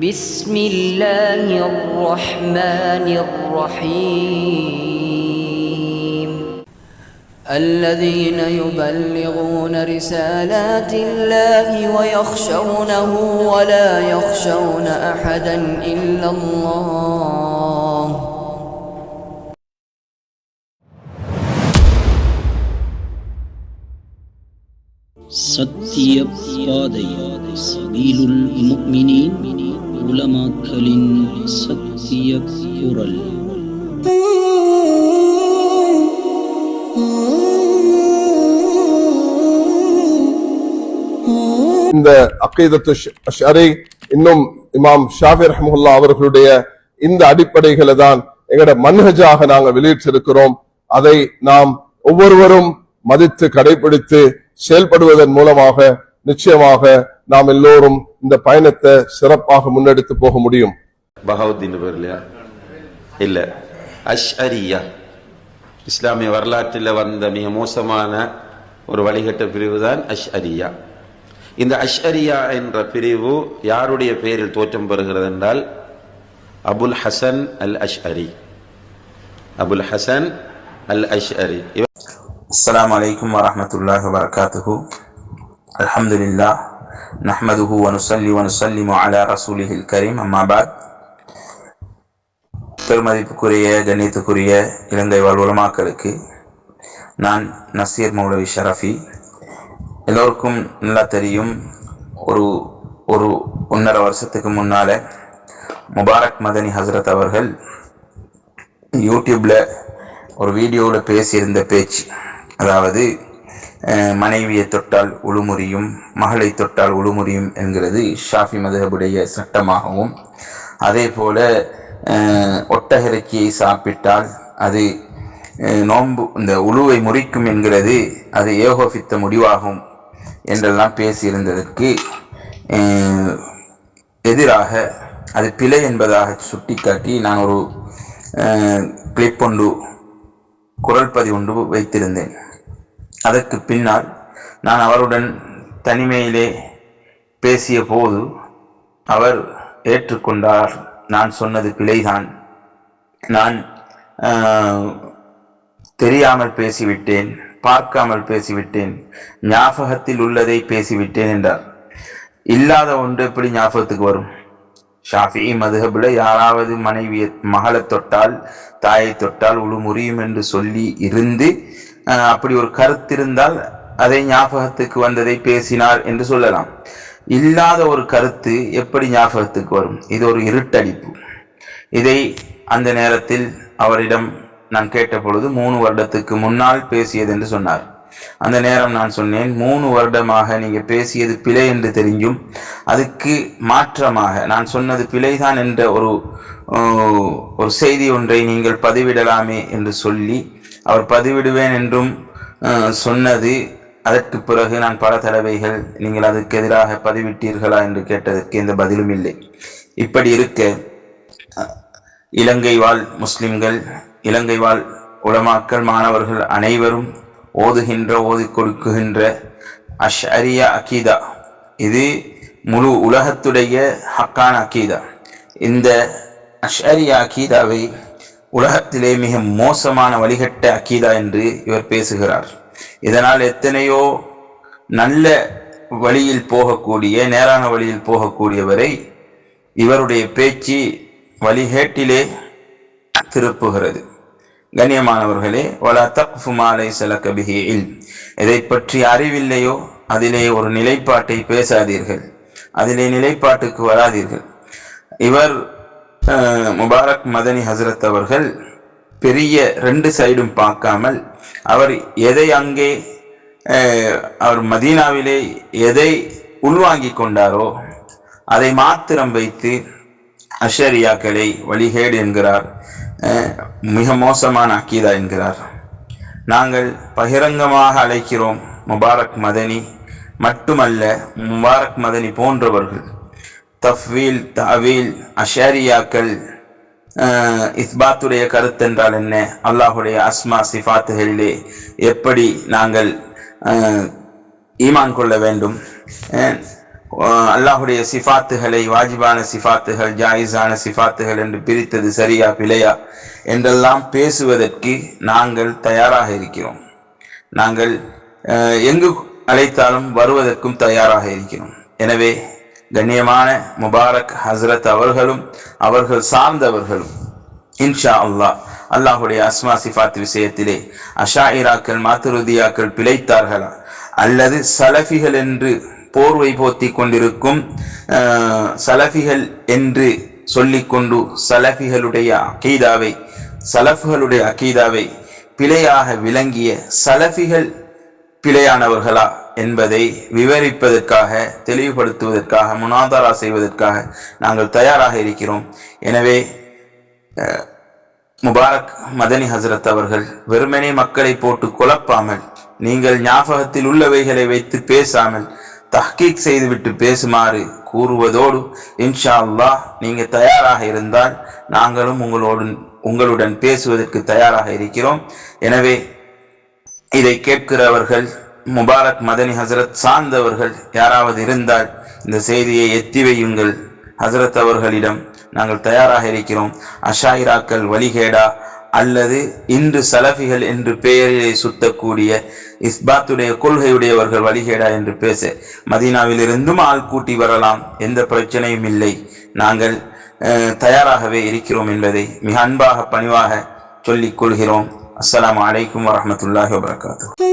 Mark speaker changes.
Speaker 1: بسم الله الرحمن الرحيم. الذين يبلغون رسالات الله ويخشونه ولا يخشون أحدا إلا الله.
Speaker 2: சத்திய பாதை சபீலுல் முஃமினீன் உலமாக்களின் சத்திய குரல்
Speaker 3: இந்த அக்கைதத்து இன்னும் இமாம் ஷாஃபி ரஹமுல்லா அவர்களுடைய இந்த அடிப்படைகளை தான் எங்களோட மன்ஹஜாக நாங்கள் வெளியிட்டிருக்கிறோம். அதை நாம் ஒவ்வொருவரும் மதித்து கடைபிடித்து செயல்படுவதன் மூலமாக நிச்சயமாக நாம் எல்லோரும் இந்த பயணத்தை சிறப்பாக முன்னெடுத்து போக முடியும்.
Speaker 4: பஹவுத்தீன் இல்லையா? இல்ல. அஷ்அரியா. இஸ்லாமிய வரலாற்றில் வந்த மிக மோசமான ஒரு வழிகட்ட பிரிவு தான் அஷ்அரியா. இந்த அஷ்அரியா என்ற பிரிவு யாருடைய பெயரில் தோற்றம் பெறுகிறது என்றால் அபுல் ஹசன் அல் அஷ்அரி அபுல் ஹசன் அல் அஷ்அரி
Speaker 5: السلام عليكم ورحمة الله وبركاته الحمد لله نحمده ونصلي ونسلم على رسوله الكريم أما بعد பெருமதிப்புக்குரிய கண்ணியத்துக்குரிய இலங்கை வாழ் உலமாக்களுக்கு நான் நசீர் மௌலவி ஷரஃபி எல்லோருக்கும் நல்லா தெரியும் ஒரு ஒரு ஒன்றரை வருஷத்துக்கு முன்னால முபாரக் மதனி ஹசரத் அவர்கள் யூடியூப்ல ஒரு வீடியோவில் பேசியிருந்த பேச்சு அதாவது மனைவியை தொட்டால் உழுமுறியும் மகளை தொட்டால் உழுமுறியும் என்கிறது ஷாஃபி மதகுடைய சட்டமாகவும். அதே போல ஒட்டகரைக்கியை சாப்பிட்டால் அது நோன்பு இந்த உழுவை முறிக்கும் என்கிறது அது ஏகோபித்த முடிவாகும் என்றெல்லாம் பேசியிருந்ததற்கு எதிராக அது பிழை என்பதாக சுட்டிக்காட்டி நான் ஒரு கிளிப் ஒன்று குரல் பதிவு ஒன்று வைத்திருந்தேன். அதற்கு பின்னால் நான் அவருடன் தனிமையிலே பேசிய போது அவர் ஏற்றுக்கொண்டார். நான் சொன்னது பிழைதான் நான் தெரியாமல் பேசிவிட்டேன் பார்க்காமல் பேசிவிட்டேன் ஞாபகத்தில் உள்ளதை பேசிவிட்டேன் என்றார். இல்லாத ஒன்று எப்படி ஞாபகத்துக்கு வரும்? ஷாஃபி மதுஹபுல யாராவது மனைவியை மகளை தொட்டால் தாயை தொட்டால் உழு முறியும் என்று சொல்லி இருந்து அப்படி ஒரு கருத்து இருந்தால் அதை ஞாபகத்துக்கு வந்ததை பேசினார் என்று சொல்லலாம். இல்லாத ஒரு கருத்து எப்படி ஞாபகத்துக்கு வரும்? இது ஒரு இருட்டடிப்பு. இதை அந்த நேரத்தில் அவரிடம் நான் கேட்ட பொழுது மூணு வருடத்துக்கு முன்னால் பேசியது என்று சொன்னார். அந்த நேரம் நான் சொன்னேன் மூணு வருடமாக நீங்கள் பேசியது பிழை என்று தெரிஞ்சும் அதுக்கு மாற்றமாக. நான் சொன்னது பிழைதான் என்ற ஒரு ஒரு செய்தி ஒன்றை நீங்கள் பதிவிடலாமே என்று சொல்லி அவர் பதிவிடுவேன் என்றும் சொன்னது. அதற்கு பிறகு நான் பல தடவைகள் நீங்கள் அதுக்கு எதிராக பதிவிட்டீர்களா என்று கேட்டதற்கு எந்த பதிலும் இல்லை. இப்படி இருக்க இலங்கை வாழ் முஸ்லிம்கள் இலங்கை வாழ் உலமாக்கள் மாணவர்கள் அனைவரும் ஓதுகின்ற ஓதி கொடுக்குகின்ற அஷ் அரியா அகீதா. இது முழு உலகத்துடைய ஹக்கான அகீதா. இந்த அஷ்அரியா அகீதாவை உலகத்திலே மிக மோசமான வழிகட்ட அக்கீதா என்று இவர் பேசுகிறார். இதனால் எத்தனையோ நல்ல வழியில் போகக்கூடிய நேரான வழியில் போகக்கூடியவரை இவருடைய பேச்சு வழிகேட்டிலே திருப்புகிறது. கண்ணியமானவர்களே வலா தக்ஃபு மாலை சலக்க பிஹி இல் பற்றி அறிவில்லையோ? அதிலே ஒரு நிலைப்பாட்டை பேசாதீர்கள். அதிலே நிலைப்பாட்டுக்கு வராதீர்கள். இவர் முபாரக் மதனி ஹசரத் அவர்கள் பெரிய ரெண்டு சைடும் பார்க்காமல் அவர் எதை அங்கே அவர் மதீனாவிலே எதை உள்வாங்கி கொண்டாரோ அதை மாத்திரம் வைத்து அஷரியாக்களை வழிகேடு என்கிறார். மிக மோசமான அக்கீதா என்கிறார். நாங்கள் பகிரங்கமாக அழைக்கிறோம் முபாரக் மதனி மட்டுமல்ல முபாரக் மதனி போன்றவர்கள். தஃவீல் தவீல் அஷாரியாக்கள் இஸ்பாத்துடைய இஸ்பாத்துடைய கருத்தென்றால் என்ன? அல்லாஹுடைய அஸ்மா சிஃபாத்துகளிலே எப்படி நாங்கள் ஈமான் கொள்ள வேண்டும்? அல்லாஹுடைய சிஃபாத்துகளை வாஜிபான சிஃபாத்துகள் ஜாயிஸான சிஃபாத்துகள் என்று பிரித்தது சரியா பிழையா? என்றெல்லாம் பேசுவதற்கு நாங்கள் தயாராக இருக்கிறோம். நாங்கள் எங்கு அழைத்தாலும் வருவதற்கும் தயாராக இருக்கிறோம். எனவே கண்ணியமான முபாரக் ஹஸ்ரத் அவர்களும் அவர்கள் சார்ந்தவர்களும். இன்ஷா அல்லாஹ் அல்லாஹுடைய அஸ்மா சிஃபாத் விஷயத்திலே அஷாயிராக்கள் மாத்துருதியாக்கள் பிழைத்தார்களா? அல்லது சலஃபிகள் என்று போர்வை போத்தி கொண்டிருக்கும் சலஃபிகள் என்று சொல்லிக்கொண்டு சலஃபிகளுடைய அகீதாவை சலஃப்களுடைய அகீதாவை பிழையாக விளங்கிய சலஃபிகள் பிழையானவர்களா? என்பதை விவரிப்பதற்காக தெளிவுபடுத்துவதற்காக முனாதாரா செய்வதற்காக நாங்கள் தயாராக இருக்கிறோம். எனவே முபாரக் மதனி ஹசரத் அவர்கள் வெறுமனே மக்களை போட்டு குழப்பாமல் நீங்கள் ஞாபகத்தில் உள்ளவைகளை வைத்து பேசாமல் தஹ்கீக் செய்துவிட்டு பேசுமாறு கூறுவதோடு இன்ஷா அல்லாஹ் நீங்கள் தயாராக இருந்தால் நாங்களும் உங்களோடு உங்களுடன் பேசுவதற்கு தயாராக இருக்கிறோம். எனவே இதை கேட்கிறவர்கள் முபாரக் மதனி ஹசரத் சார்ந்தவர்கள் யாராவது இருந்தால் இந்த செய்தியை எத்தி வையுங்கள். ஹசரத் அவர்களிடம் நாங்கள் தயாராக இருக்கிறோம். அஷாயிராக்கள் வழிகேடா அல்லது இன்று சலஃபிகள் என்று பெயரிலே சுத்தக்கூடிய இஸ்பாத்துடைய கொள்கையுடையவர்கள் வழிகேடா என்று பேச மதீனாவிலிருந்தும் ஆள் கூட்டி வரலாம். எந்த பிரச்சனையும் இல்லை. நாங்கள் தயாராகவே இருக்கிறோம் என்பதை மிக அன்பாக பணிவாக சொல்லிக் கொள்கிறோம். அஸ்லாம் அலைக்கும் வரமத்துல்லாஹி வபரகாத்துஹு.